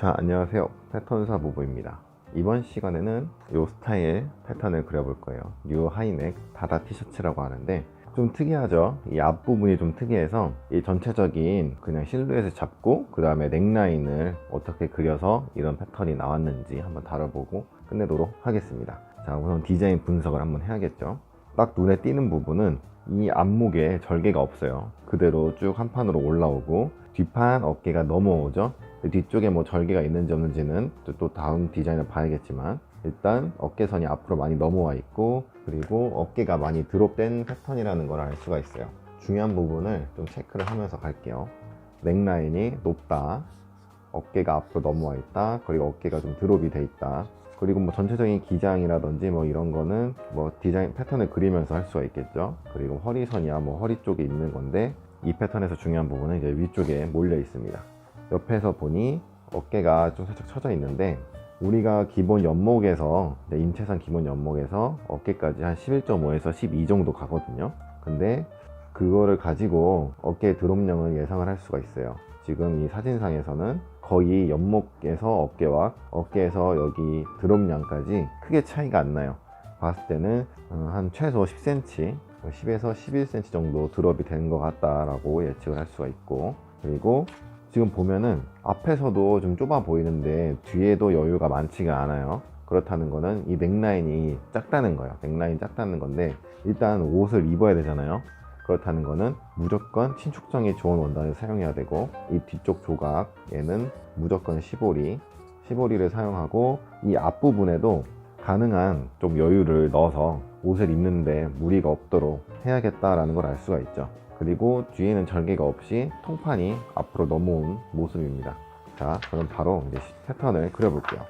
자 안녕하세요. 패턴사 부부입니다. 이번 시간에는 이 스타일 패턴을 그려볼 거예요. 뉴 하이넥 다다 티셔츠라고 하는데 좀 특이하죠? 이 앞부분이 좀 특이해서 이 전체적인 그냥 실루엣을 잡고 그 다음에 넥라인을 어떻게 그려서 이런 패턴이 나왔는지 한번 다뤄보고 끝내도록 하겠습니다. 자 우선 디자인 분석을 한번 해야겠죠? 딱 눈에 띄는 부분은 이 앞목에 절개가 없어요. 그대로 쭉 한 판으로 올라오고 뒷판 어깨가 넘어오죠 뒤쪽에 뭐 절개가 있는지 없는지는 또- 또 다음 디자인을 봐야겠지만 일단 어깨선이 앞으로 많이 넘어와 있고 그리고 어깨가 많이 드롭된 패턴이라는 걸 알 수가 있어요. 중요한 부분을 좀 체크를 하면서 갈게요. 넥라인이 높다. 어깨가 앞으로 넘어와 있다. 그리고 어깨가 좀 드롭이 돼 있다. 그리고 뭐 전체적인 기장이라든지 뭐 이런 거는 뭐 디자인 패턴을 그리면서 할 수가 있겠죠. 그리고 허리선이야 뭐 허리 쪽에 있는 건데 이 패턴에서 중요한 부분은 이제 위쪽에 몰려 있습니다 옆에서 보니 어깨가 좀 살짝 처져 있는데 우리가 기본 연목에서 네, 인체상 기본 연목에서 어깨까지 한 11.5에서 12 정도 가거든요. 근데 그거를 가지고 어깨 드롭량을 예상을 할 수가 있어요. 지금 이 사진상에서는 거의 연목에서 어깨와 어깨에서 여기 드롭량까지 크게 차이가 안 나요. 봤을 때는 어, 한 최소 10cm 10에서 11cm 정도 드롭이 된것 같다라고 예측을 할 수가 있고 그리고 지금 보면은 앞에서도 좀 좁아 보이는데 뒤에도 여유가 많지가 않아요. 그렇다는 거는 이 넥라인이 작다는 거예요. 넥라인 작다는 건데 일단 옷을 입어야 되잖아요. 그렇다는 거는 무조건 신축성이 좋은 원단을 사용해야 되고 이 뒤쪽 조각 얘는 무조건 시보리 시보리를 사용하고 이 앞부분에도 가능한 좀 여유를 넣어서 옷을 입는데 무리가 없도록 해야겠다라는 걸 알 수가 있죠. 그리고 뒤에는 절개가 없이 통판이 앞으로 넘어온 모습입니다. 자, 그럼 바로 이제 패턴을 그려볼게요.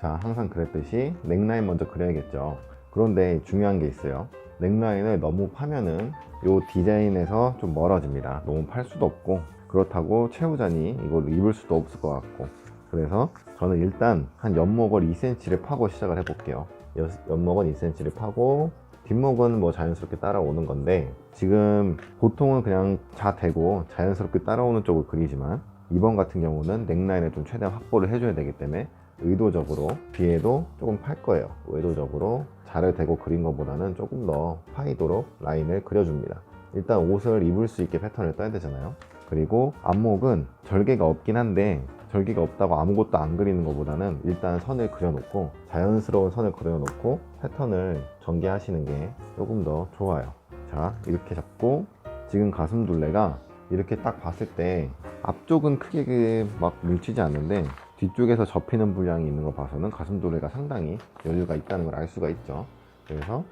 자, 항상 그랬듯이 넥라인 먼저 그려야겠죠. 그런데 중요한 게 있어요. 넥라인을 너무 파면은 이 디자인에서 좀 멀어집니다. 너무 팔 수도 없고 그렇다고 최후자니 이걸 입을 수도 없을 것 같고 그래서 저는 일단 한 연목을 2cm를 파고 시작을 해볼게요. 여- 연목은 2cm를 파고 뒷목은 뭐 자연스럽게 따라오는 건데 지금 보통은 그냥 자 대고 자연스럽게 따라오는 쪽을 그리지만 이번 같은 경우는 넥라인을 좀 최대한 확보를 해줘야 되기 때문에 의도적으로 뒤에도 조금 팔 거예요. 의도적으로 자를 대고 그린 것보다는 조금 더 파이도록 라인을 그려줍니다. 일단 옷을 입을 수 있게 패턴을 떠야 되잖아요. 그리고 앞목은 절개가 없긴 한데 절개가 없다고 아무것도 안 그리는 것보다는 일단 선을 그려놓고 자연스러운 선을 그려놓고 패턴을 전개하시는 게 조금 더 좋아요. 자 이렇게 잡고 지금 가슴 둘레가 이렇게 딱 봤을 때 앞쪽은 크게 막 밀치지 않는데 뒤쪽에서 접히는 분량이 있는 거 봐서는 가슴 둘레가 상당히 여유가 있다는 걸 알 수가 있죠. 그래서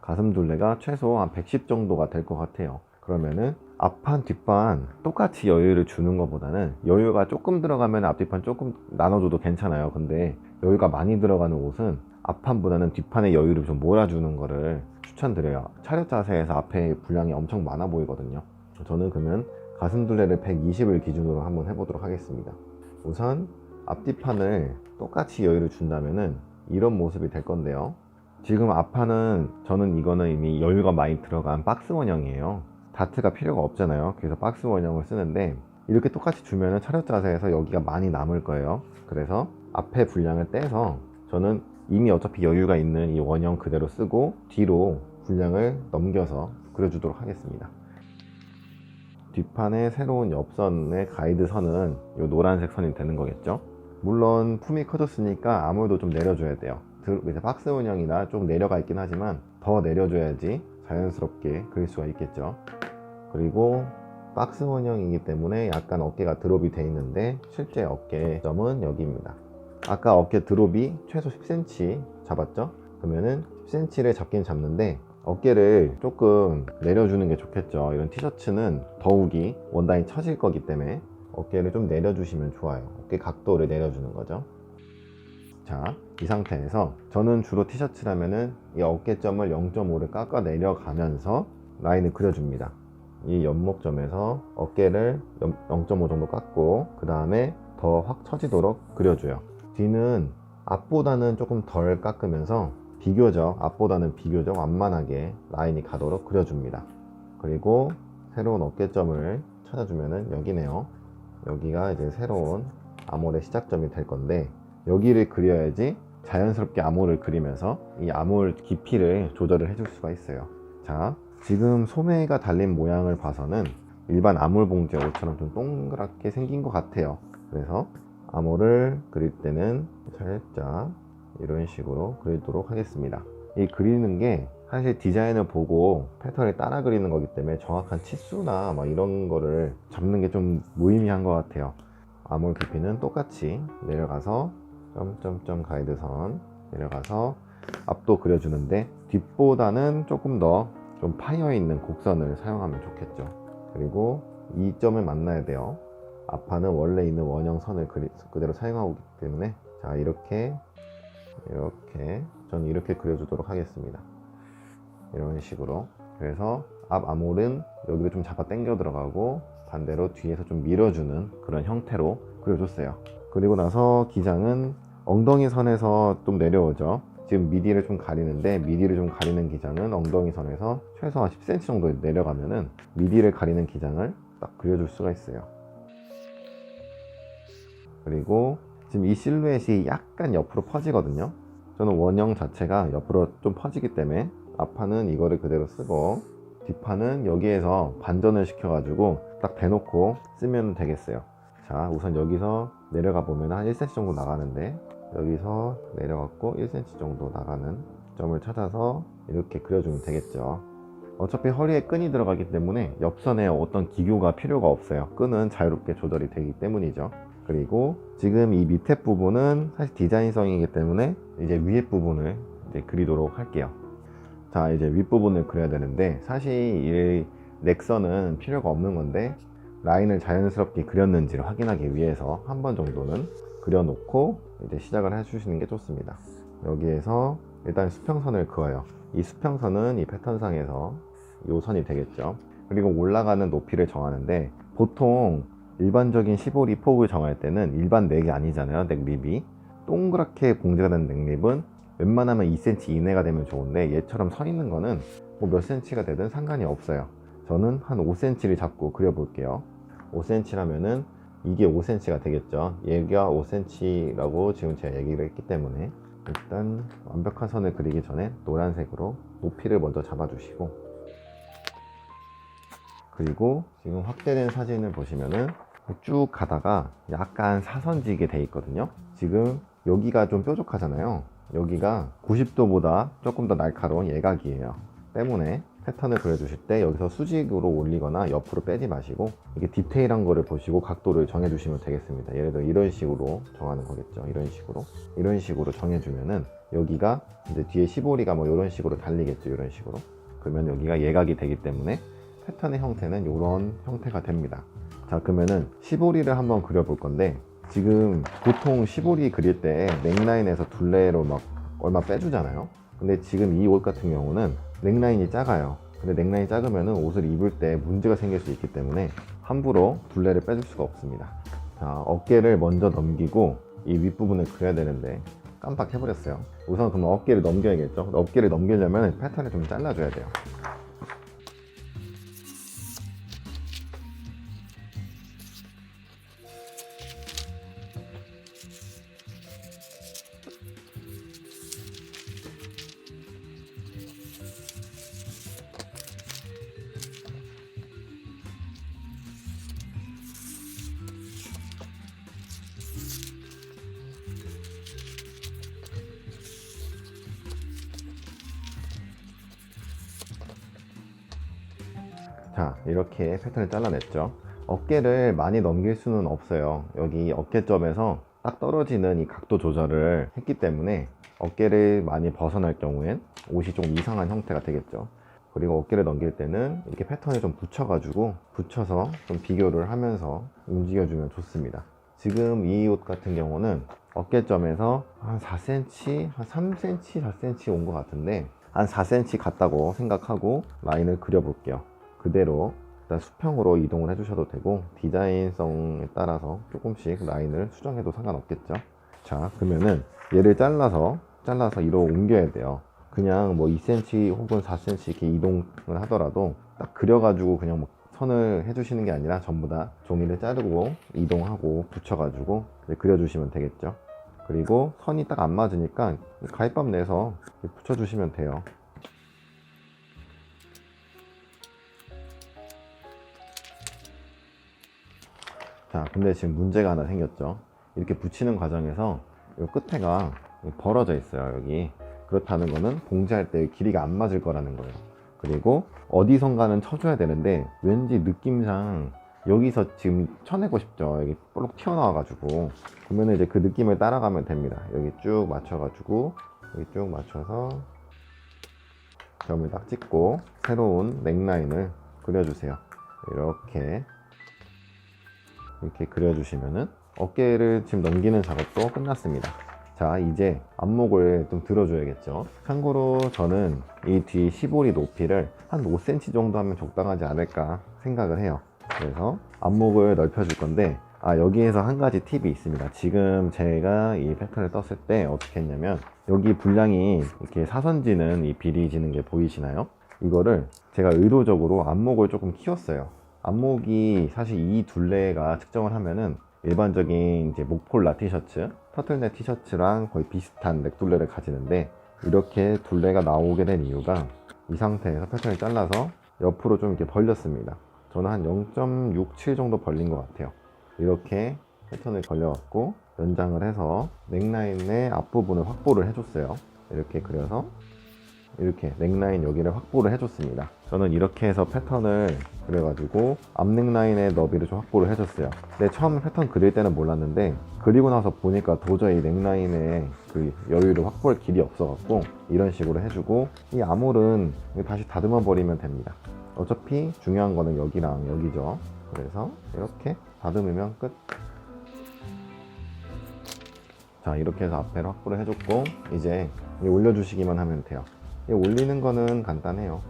가슴 둘레가 최소 한 110 정도가 될 것 같아요. 그러면은 앞판 뒷판 똑같이 여유를 주는 것보다는 여유가 조금 들어가면 앞뒤판 조금 나눠줘도 괜찮아요. 근데 여유가 많이 들어가는 옷은 앞판보다는 뒷판에 여유를 좀 몰아주는 거를 추천드려요. 차렷 자세에서 앞에 분량이 엄청 많아 보이거든요. 저는 그러면 가슴 둘레를 120을 기준으로 한번 해보도록 하겠습니다. 우선 앞뒤판을 똑같이 여유를 준다면은 이런 모습이 될 건데요. 지금 앞판은 저는 이거는 이미 여유가 많이 들어간 박스 원형이에요. 다트가 필요가 없잖아요. 그래서 박스 원형을 쓰는데 이렇게 똑같이 주면은 차렷 자세에서 여기가 많이 남을 거예요. 그래서 앞에 분량을 떼서 저는 이미 어차피 여유가 있는 이 원형 그대로 쓰고 뒤로 분량을 넘겨서 그려주도록 하겠습니다. 뒷판에 새로운 옆선의 가이드 선은 이 노란색 선이 되는 거겠죠. 물론 품이 커졌으니까 아무래도 좀 내려줘야 돼요. 들- 이제 박스 원형이나 좀 내려가 있긴 하지만 더 내려줘야지 자연스럽게 그릴 수가 있겠죠. 그리고 박스 원형이기 때문에 약간 어깨가 드롭이 돼 있는데 실제 어깨 점은 여기입니다. 아까 어깨 드롭이 최소 10cm 잡았죠? 그러면은 10cm를 잡긴 잡는데 어깨를 조금 내려주는 게 좋겠죠. 이런 티셔츠는 더욱이 원단이 처질 거기 때문에 어깨를 좀 내려주시면 좋아요. 어깨 각도를 내려주는 거죠. 자, 이 상태에서 저는 주로 티셔츠라면은 이 어깨점을 0.5를 깎아 내려가면서 라인을 그려줍니다. 이 연목점에서 어깨를 0.5 정도 깎고 그 다음에 더 확 처지도록 그려줘요. 뒤는 앞보다는 조금 덜 깎으면서 비교적 앞보다는 비교적 완만하게 라인이 가도록 그려줍니다. 그리고 새로운 어깨점을 찾아주면은 여기네요. 여기가 이제 새로운 암홀의 시작점이 될 건데 여기를 그려야지 자연스럽게 암홀을 그리면서 이 암홀 깊이를 조절을 해줄 수가 있어요. 자, 지금 소매가 달린 모양을 봐서는 일반 암홀 봉제 옷처럼 좀 동그랗게 생긴 것 같아요. 그래서 암홀을 그릴 때는 살짝 이런 식으로 그리도록 하겠습니다. 이 그리는 게 사실 디자인을 보고 패턴을 따라 그리는 거기 때문에 정확한 치수나 막 이런 거를 잡는 게 좀 무의미한 것 같아요. 암홀 깊이는 똑같이 내려가서 점점점 가이드선 내려가서 앞도 그려주는데 뒷보다는 조금 더 좀 파여 있는 곡선을 사용하면 좋겠죠. 그리고 이 점을 만나야 돼요. 앞판은 원래 있는 원형 선을 그대로 사용하고 있기 때문에 자 이렇게 이렇게 저는 이렇게 그려주도록 하겠습니다. 이런 식으로 그래서 앞 암홀은 여기를 좀 잡아 당겨 들어가고 반대로 뒤에서 좀 밀어주는 그런 형태로 그려줬어요. 그리고 나서 기장은 엉덩이 선에서 좀 내려오죠. 지금 미디를 좀 가리는데 미디를 좀 가리는 기장은 엉덩이 선에서 최소한 10cm 정도 내려가면은 미디를 가리는 기장을 딱 그려줄 수가 있어요. 그리고 지금 이 실루엣이 약간 옆으로 퍼지거든요. 저는 원형 자체가 옆으로 좀 퍼지기 때문에 앞판은 이거를 그대로 쓰고 뒷판은 여기에서 반전을 시켜가지고 딱 대놓고 쓰면 되겠어요. 자, 우선 여기서 내려가 보면 한 1cm 정도 나가는데 여기서 내려갔고 1cm 정도 나가는 점을 찾아서 이렇게 그려주면 되겠죠. 어차피 허리에 끈이 들어가기 때문에 옆선에 어떤 기교가 필요가 없어요. 끈은 자유롭게 조절이 되기 때문이죠. 그리고 지금 이 밑에 부분은 사실 디자인성이기 때문에 이제 위에 부분을 이제 그리도록 할게요. 자, 이제 윗부분을 그려야 되는데 사실 이 넥선은 필요가 없는 건데 라인을 자연스럽게 그렸는지를 확인하기 위해서 한 번 정도는 그려놓고 이제 시작을 해주시는 게 좋습니다. 여기에서 일단 수평선을 그어요. 이 수평선은 이 패턴상에서 요 선이 되겠죠. 그리고 올라가는 높이를 정하는데 보통 일반적인 15리 폭을 정할 때는 일반 넥이 아니잖아요. 넥립이. 동그랗게 공제가 된 넥립은 웬만하면 2cm 이내가 되면 좋은데 얘처럼 서 있는 거는 뭐 몇 cm가 되든 상관이 없어요. 저는 한 5cm를 잡고 그려볼게요. 5cm라면은 이게 5cm가 되겠죠. 얘가 5cm라고 지금 제가 얘기를 했기 때문에 일단 완벽한 선을 그리기 전에 노란색으로 높이를 먼저 잡아주시고 그리고 지금 확대된 사진을 보시면은 쭉 가다가 약간 사선지게 돼 있거든요. 지금 여기가 좀 뾰족하잖아요. 여기가 90도보다 조금 더 날카로운 예각이에요. 때문에 패턴을 그려주실 때 여기서 수직으로 올리거나 옆으로 빼지 마시고 이게 디테일한 거를 보시고 각도를 정해주시면 되겠습니다. 예를 들어 이런 식으로 정하는 거겠죠. 이런 식으로 이런 식으로 정해주면은 여기가 이제 뒤에 시보리가 뭐 이런 식으로 달리겠죠. 이런 식으로 그러면 여기가 예각이 되기 때문에 패턴의 형태는 이런 형태가 됩니다. 자 그러면은 시보리를 한번 그려볼 건데 지금 보통 시보리 그릴 때 넥라인에서 둘레로 막 얼마 빼주잖아요. 근데 지금 이 옷 같은 경우는 넥라인이 작아요. 근데 넥라인이 작으면 옷을 입을 때 문제가 생길 수 있기 때문에 함부로 둘레를 빼줄 수가 없습니다. 자, 어깨를 먼저 넘기고 이 윗부분을 그려야 되는데 깜빡해버렸어요. 우선 그럼 어깨를 넘겨야겠죠. 어깨를 넘기려면 패턴을 좀 잘라줘야 돼요. 이렇게 패턴을 잘라냈죠. 어깨를 많이 넘길 수는 없어요. 여기 어깨점에서 딱 떨어지는 이 각도 조절을 했기 때문에 어깨를 많이 벗어날 경우엔 옷이 좀 이상한 형태가 되겠죠. 그리고 어깨를 넘길 때는 이렇게 패턴을 좀 붙여 가지고 붙여서 좀 비교를 하면서 움직여 주면 좋습니다. 지금 이 옷 같은 경우는 어깨점에서 한 4cm, 한 3cm, 4cm 온 것 같은데 한 4cm 같다고 생각하고 라인을 그려 볼게요 그대로 일단 수평으로 이동을 해주셔도 되고 디자인성에 따라서 조금씩 라인을 수정해도 상관없겠죠 자 그러면은 얘를 잘라서 잘라서 이로 옮겨야 돼요 그냥 뭐 2cm 혹은 4cm 이렇게 이동을 하더라도 딱 그려가지고 그냥 뭐 선을 해주시는 게 아니라 전부 다 종이를 자르고 이동하고 붙여가지고 그려주시면 되겠죠. 그리고 선이 딱 안 맞으니까 가위밥 내서 붙여주시면 돼요. 자, 근데 지금 문제가 하나 생겼죠. 이렇게 붙이는 과정에서 이 끝에가 벌어져 있어요, 여기. 그렇다는 거는 봉제할 때 길이가 안 맞을 거라는 거예요. 그리고 어디선가는 쳐줘야 되는데 왠지 느낌상 여기서 지금 쳐내고 싶죠. 여기 볼록 튀어나와 가지고. 그러면 이제 그 느낌을 따라가면 됩니다. 여기 쭉 맞춰 가지고 여기 쭉 맞춰서 점을 딱 찍고 새로운 넥라인을 그려주세요. 이렇게 이렇게 그려주시면은 어깨를 지금 넘기는 작업도 끝났습니다. 자, 이제 안목을 좀 들어줘야겠죠. 참고로 저는 이 뒤 시보리 높이를 한 5cm 정도 하면 적당하지 않을까 생각을 해요. 그래서 안목을 넓혀 줄 건데, 아, 여기에서 한 가지 팁이 있습니다. 지금 제가 이 패턴을 떴을 때 어떻게 했냐면, 여기 분량이 이렇게 사선지는 이 비리 지는 게 보이시나요? 이거를 제가 의도적으로 안목을 조금 키웠어요. 안목이 사실 이 둘레가 측정을 하면은 일반적인 이제 목폴라 티셔츠, 터틀넥 티셔츠랑 거의 비슷한 넥 둘레를 가지는데 이렇게 둘레가 나오게 된 이유가 이 상태에서 패턴을 잘라서 옆으로 좀 이렇게 벌렸습니다. 저는 한 0.67 정도 벌린 것 같아요. 이렇게 패턴을 걸려갖고 연장을 해서 넥라인의 앞부분을 확보를 해줬어요. 이렇게 그려서 이렇게 넥라인 여기를 확보를 해줬습니다. 저는 이렇게 해서 패턴을 그래가지고 앞 넥라인의 너비를 좀 확보를 해줬어요. 근데 처음 패턴 그릴 때는 몰랐는데 그리고 나서 보니까 도저히 넥라인의 그 여유를 확보할 길이 없어갖고 이런 식으로 해주고 이 아몰은 다시 다듬어 버리면 됩니다. 어차피 중요한 거는 여기랑 여기죠. 그래서 이렇게 다듬으면 끝. 자 이렇게 해서 앞에를 확보를 해줬고 이제 올려주시기만 하면 돼요. 이 올리는 거는 간단해요.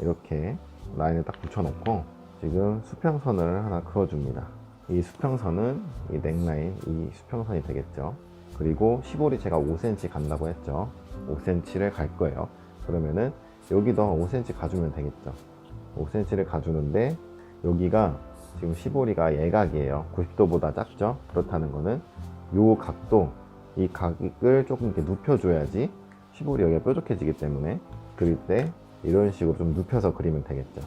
이렇게 라인을 딱 붙여놓고 지금 수평선을 하나 그어줍니다. 이 수평선은 이 넥라인 이 수평선이 되겠죠. 그리고 시볼이 제가 5cm 간다고 했죠. 5cm를 갈 거예요. 그러면은 여기도 5cm 가주면 되겠죠. 5cm를 가주는데 여기가 지금 시보리가 예각이에요. 90도보다 작죠. 그렇다는 거는 요 각도 이 각을 조금 이렇게 눕혀줘야지 시볼이 여기가 뾰족해지기 때문에 그릴 때 이런 식으로 좀 눕혀서 그리면 되겠죠.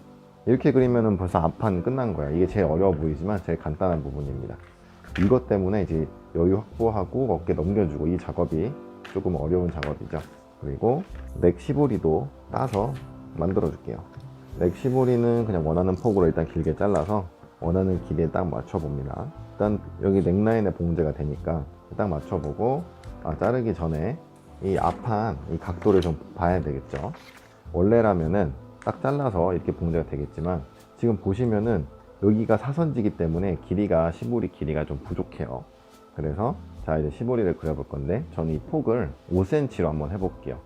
이렇게 그리면은 벌써 앞판 끝난 거야. 이게 제일 어려워 보이지만 제일 간단한 부분입니다. 이것 때문에 이제 여유 확보하고 어깨 넘겨주고 이 작업이 조금 어려운 작업이죠. 그리고 넥 시보리도 따서 만들어 줄게요. 넥 시보리는 그냥 원하는 폭으로 일단 길게 잘라서 원하는 길이에 딱 맞춰 봅니다. 일단 여기 넥라인에 봉제가 되니까 딱 맞춰 보고 아, 자르기 전에 이 앞판 이 각도를 좀 봐야 되겠죠. 원래라면은 딱 잘라서 이렇게 봉제가 되겠지만 지금 보시면은 여기가 사선지기 때문에 길이가 시보리 길이가 좀 부족해요. 그래서 자 이제 시보리를 그려볼 건데 저는 이 폭을 5cm로 한번 해볼게요.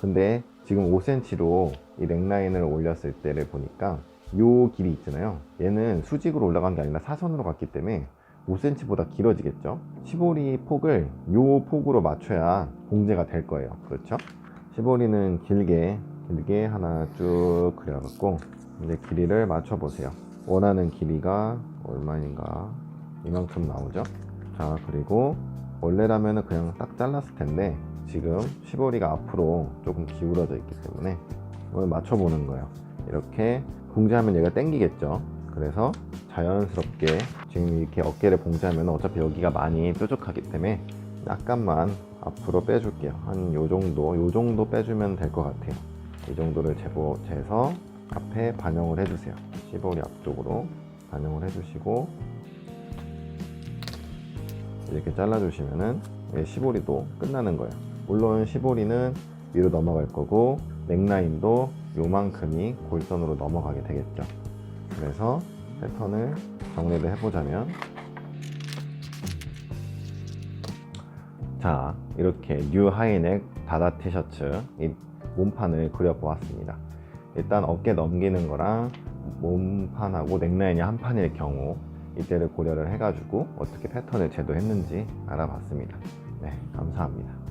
근데 지금 5cm로 이 넥라인을 올렸을 때를 보니까 요 길이 있잖아요. 얘는 수직으로 올라간 게 아니라 사선으로 갔기 때문에 5cm보다 길어지겠죠. 시보리 폭을 요 폭으로 맞춰야 봉제가 될 거예요. 그렇죠? 시보리는 길게 길게 하나 쭉 그려갖고 이제 길이를 맞춰 보세요. 원하는 길이가 얼마인가 이만큼 나오죠. 자 그리고 원래라면은 그냥 딱 잘랐을 텐데 지금 시보리가 앞으로 조금 기울어져 있기 때문에 이걸 맞춰 보는 거예요. 이렇게 봉제하면 얘가 당기겠죠. 그래서 자연스럽게 지금 이렇게 어깨를 봉제하면 어차피 여기가 많이 뾰족하기 때문에 약간만 앞으로 빼줄게요. 한 요 정도, 요 정도 빼주면 될 것 같아요. 이 정도를 재보, 재서 앞에 반영을 해주세요. 시보리 앞쪽으로 반영을 해주시고 이렇게 잘라주시면은 예, 시보리도 끝나는 거예요. 물론 시보리는 위로 넘어갈 거고 넥라인도 요만큼이 골선으로 넘어가게 되겠죠. 그래서 패턴을 정리를 해보자면 자 이렇게 뉴 하이넥 다다 티셔츠 이 몸판을 그려보았습니다. 일단 어깨 넘기는 거랑 몸판하고 넥라인이 한 판일 경우 이때를 고려를 해가지고 어떻게 패턴을 제도했는지 알아봤습니다. 네, 감사합니다.